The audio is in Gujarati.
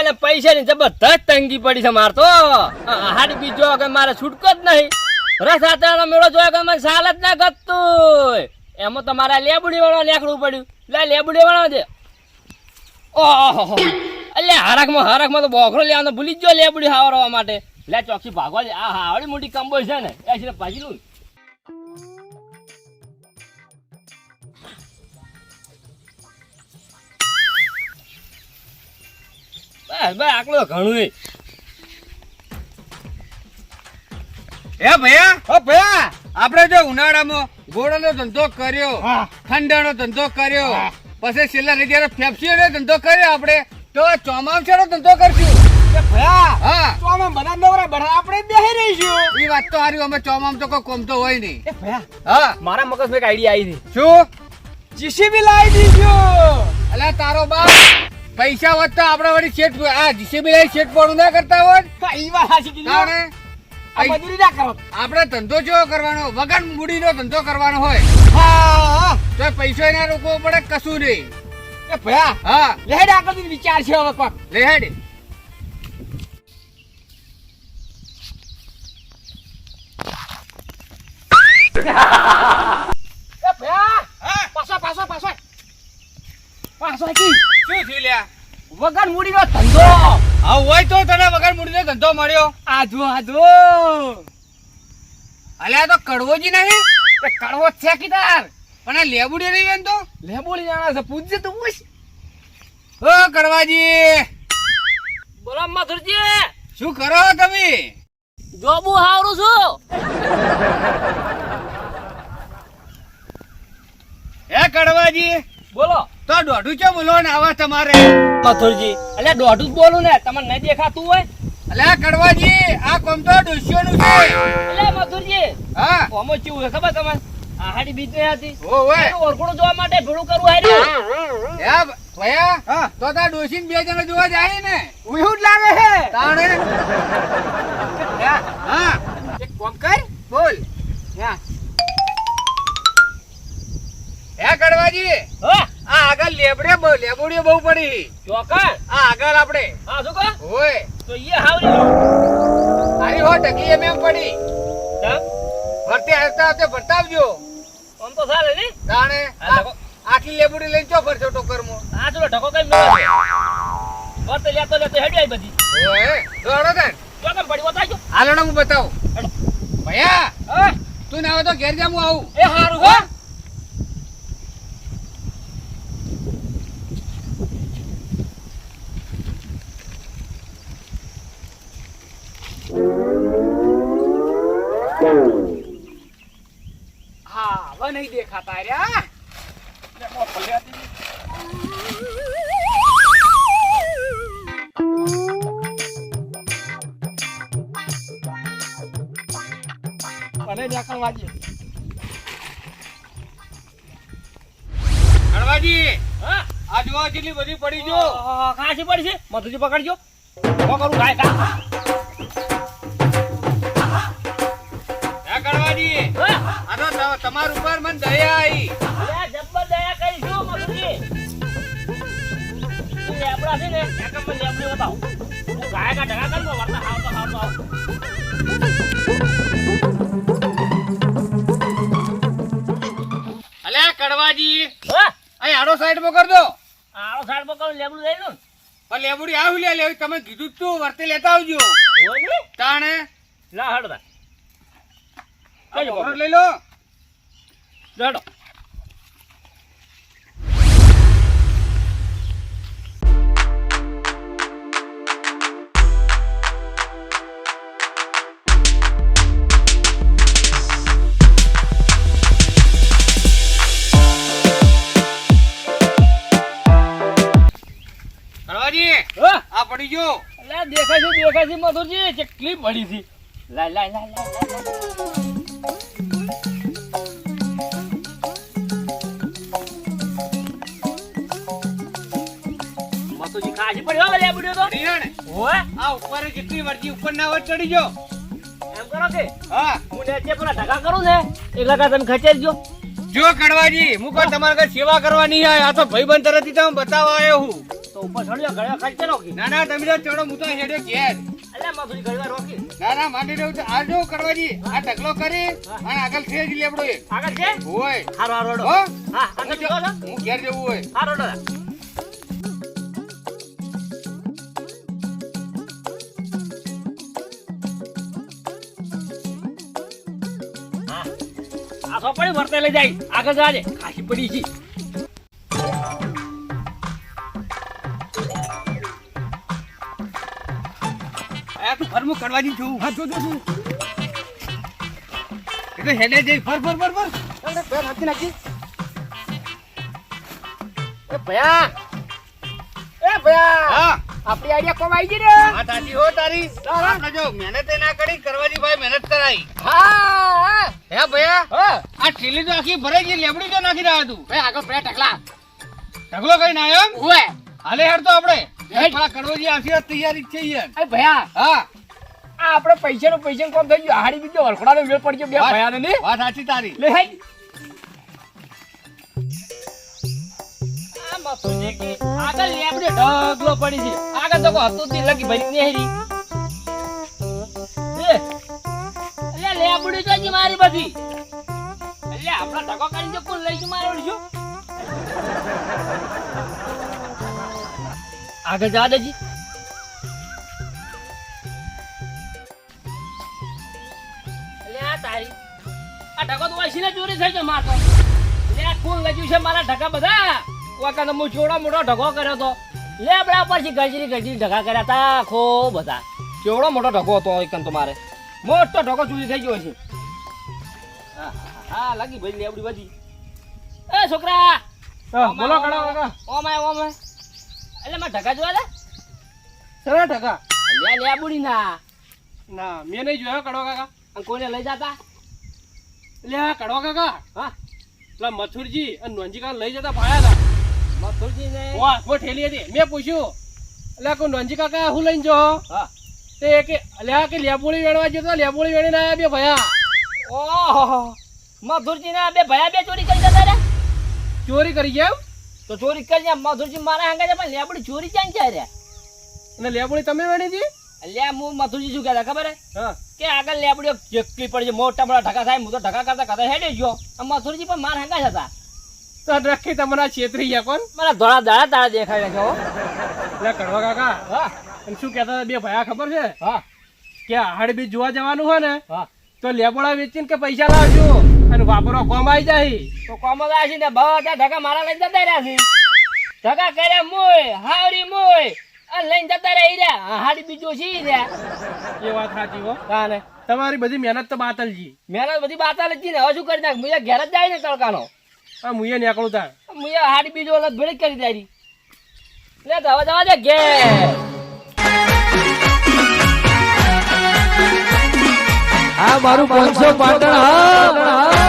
એટલે પૈસા ની જબરદસ્ત તંગી પડી છે માર તો. હાડી બીજો કે મારે છૂટકો જ નહીં. રસ આતાનો મેળો જોયો કે મને સાલ જ ના ગતું એમાં તો મારા લેબુડી વાળા લેકડું પડ્યું. લે લેબુડી વાળો દે ઓહો એટલે હરકમાં હરકમાં તો બોખરો લેવાનો ભૂલી જ ગયો લેબુડી હાવરવા માટે. લે, ચોકસી ભાગવા આ હાવડી મોટી કંબોય છે ને. એ છે ભાજી લઉં બસ આકલો ઘણું એ. ભૈયા ઓ ભૈયા! આપણે જો ઉનાળામાં ગોળાનો ધંધો કર્યો. ઠંડાનો ધંધો કર્યો. પછી છેલ્લા ને જયારે ફેફસીનો ધંધો કર્યો આપણે તો ચોમાસાનો ધંધો કરશું. ભયા હા. બધા નવરા બધા આપણે બેહી રહીશું. એ વાત તો હારી અમે ચોમામ તો કોઈ કોમ તો હોય નહીં. એ ભયા હા. મારા મગજમાં એક આઈડિયા આવી હતી શું? જીસીબી લાવી દીધું. અલા તારો બાપ પૈસા વધતા આપણે વળી શેઠ આ જીસીબી લઈ શેઠ પડું ના કરતા હોય ઈ વાત સાચી કીધી હો. તાણે? આ મજૂરી ના કરો. આપણે ધંધો જેવો કરવાનો વગર મૂડીનો ધંધો કરવાનો હોય. હા. તો પૈસો એના રોકવો પડે કશું નહીં? એ ભયા હા. લેડ આગળ વિચાર છે હવે હેડ એ ભયા હા પાછો પાછો પાછો પાછો શું થયું લ્યા? વગર મૂડીનો ધંધો. હા હોય તો તને વગર મૂડીનો ધંધો મળ્યો. આજો આજો અલ્યા આ તો કડવોજી નહીં? એ કડવો છે કીધાર પણ આ લેબુડી રહી એમ તો? લેબુડી બોલી જાણા છે પૂછજે તું પૂછ ઓ કડવાજી. બોલો મથુરજી શું કરો તમે? જોબુ હારું છું. હે કડવાજી. બોલો. તો દોઢું છે બોલો ને આવા તમારે? મથુરજી એટલે દોઢું જ બોલું ને તમને નહીં દેખાતું હોય? અલ્યા કડવાજી આ કોમ તો ડોશિયોનું છે. એટલે મથુરજી હા? કોમો ચીવું છે ખબર તમને આહાડી બીજ ને હતી ઓય એનું જોવા માટે ભેળું કરવું હાર્યું યાબ ભયા? હા. તો તા ડોશીને બે જણા જોવા જાય ને. એવું જ લાગે છે. તાણે? હા. એક કોમ કર બોલ. હા. હે કડવાજી? હા. આ લેબડે બહુ લેબુડીઓ બહુ પડી. ચોકા આ આગળ આપણે. હા શું કહો? ઓય. તો ઈ હાવરી તારી હો ટકી એમ એમ પડી. ફરતે હસતા હસતે ભરતાવજો. આમ તો ચાલે ને? જાણે આખી લેબુડી લઈને ચો ફરશો મો આ ચલો ઢકો કઈ મેળવે ફરતે લેતો લેતો હેડી આવી બધી. ઓય દોડો તાર ચોકન પડી બતાવજો. હાલો ને હું બતાવું. ભયા તું ના આવે તો ઘેર જા હું આવું. એ હારું હો. હા હવે નહીં દેખાતા રહ્યા. અને નીકળવા દે. કડવાજી હા? આ જોવા જેટલી બધી પડી જો ઓહો, પડી છે? મધુજી પકડજો. કરું ગાય કા તમારા ઉપર મને દયા આવી જબ્બર દયા કરીશું મધુજી તું લેબડા છે ને એક મને લેબડી બતાવ તું ગાય કા ઢગા કર વર્તા હાવ તો હાવ તો અલ્યા કડવાજી અહીં આડો સાઈડમાં કર દો આડો સાઈડ પકડ લેબડું લઈ લો પણ લેબુડી આવી લે લેવી તમે કીધું તું વર્તે લેતા આવજો. તાણે? લા હડતા લઈ લો. લડો આ પડી ગયો. દેખાય છે દેખાય છે મધુરજી કેટલી પડી હતી. લાય લાય લાય લાય. લાય પડ્યો ખાસી પડી હો તો? પડી ઓય આ ઉપર જેટલી વર્જી ઉપર ના વર ચડી ગયો એમ કરો કે? હા. હું નીચે પેલા ઢગા કરું ને એટલે કા તમે ખચેરી જો જો કડવાજી હું કોઈ તમારા ઘર સેવા કરવા નહીં આવ્યો આ તો ભાઈબંધ તરફથી તમે બતાવવા આવ્યો હું. તો ઉપર ચડ્યો ઘડીવાર ખર્ચે રોકી. ના ના તમે ચડો હું તો હેડ્યો ઘેર. અલ્યા મથુરી ઘડીવાર રોકી. ના ના માંડી રહ્યું છે. આ જો કરવાજી આ ઢગલો કરી અને આગળ છે જ લેબડો આગળ છે? હોય. હારો હારો હા? આગળ જો હું ઘેર જવું હોય. હારો ડો પડી વર્તે લઈ જાય. આગળ જાજે ખાસી પડી છે. આ તો ફરમું કરવાજી છું. હા જો જો જો એ તો હેડે જઈ ફર ફર ફર ફર. અરે, પેર નાખી નાખી. એ ભયા. એ ભયા. હા. આપણી આઈડિયા કોમ આવી ગઈ ને? હા તાજી હો તારી. આપણે જો મહેનત ના કરી કરવાની ભાઈ મહેનત કરાઈ. હા હે. ભયા હા. આ ઠેલી તો આખી ભરાઈ ગઈ લેબડી તો નાખી રહ્યા તું. ભાઈ આગળ પેલા ટકલા ટકલો કઈ ના એમ? ઓએ હાલે હેડ તો આપણે. પેલા કડવોજી આશીર્વાદ તૈયારી છે યાર. અરે ભયા હા. આ આપણે પૈસા નું પૈસા કોમ થઈ ગયું. હાડી બીજો વરખોડાનો મેળ પડી ગયો બે ભયા ને? વાત સાચી તારી. લે હેડ આ મથુરી કે આગળ લેબડે ઢગલો પડી છે. આગળ તો કોઈ હતું નહીં, લગી ભરી નેહરી એ લેબડી તો જો દેજી. ઢગો તો વાસીને ચોરી થઈ છે મારા ઢગા બધા? વાકાનો હું ચોડા મોટો ઢગો કર્યો તો. લેબડા પરથી ગજરી ગજરી ઢગા કર્યા તા આખો બધા. કેવડો મોટો ઢગો હતો એકન તમારે. મોટો ઢગો ચોરી થઈ ગયો છે હા, હા લાગી ભાઈ લેબડી બધી. એ છોકરા! બોલો કડા કાકા. ઓ માય એટલે મારા ઢગા જોવા દે સરા ઢગા. લે લેબડી ના. ના મેં નહીં જોયો કડવા કાકા. અને કોઈને લઈ જતા? લે કડવા કાકા. હા. પેલા મથુરજી અને નોનજી કાકા લઈ જતા પાયા હતા. વાહ ઠેલી હતી. મેં પૂછ્યું એટલે કોઈ નોનજી કાકા હું લઈને જો. હા. તે કે અલ્યા કે લેબોળી વેણવા જતો લેબોળી વેણીને બે ભયા. ઓહો મથુરજી ના બે ભયા બે ચોરી કરી જતા રે? ચોરી કરી ગયા તો ચોરી કરી મધુરજી મારા હંગા છે પણ લેબડી ચોરી ક્યાં જાય રે? અને લેબોળી તમે વેણી હતી? અલ્યા હું મધુરજી શું કહેતા ખબર હે? કે આગળ લેબડીઓ જેટલી પડી છે મોટા મોટા ઢકા થાય હું તો ઢકા કરતા કરતા હેડી ગયો. મધુરજી પણ મારા હંગા હતા. તો રખી તમારા છેતરી ગયા કોણ? મને ધોળા દાડા તારા દેખાય છે હો. એટલે કડવા કાકા. હા. અને શું કહેતા બે ભયા ખબર છે? હા. કે આહાડ બીજ જોવા જવાનું હોય ને હા. તો લેબોડા વેચીને કે પૈસા લાવજો. અને વાપરો કોમ આવી જાય. તો કોમ છે ને બધા ઢગા મારા લઈને જતા રહ્યા છે. ધકા કર્યા મોય હાવરી મોય. આ લઈને જતા રહી રહ્યા હાડી બીજો છે રહ્યા એ વાત સાચી હો. કાને તમારી બધી મહેનત તો બાતલજી. મહેનત બધી બાતલ જી ને. હવે શું કરી નાખ? મુએ ઘેર જ જાય ને તડકાનો. આ મુયે નીકળું તાર. મુયે હાડી બીજો ઓલા ભેળી કરી દારી. લે દવા જવા દે ગે આ મારું પાંચસો પાટણ હા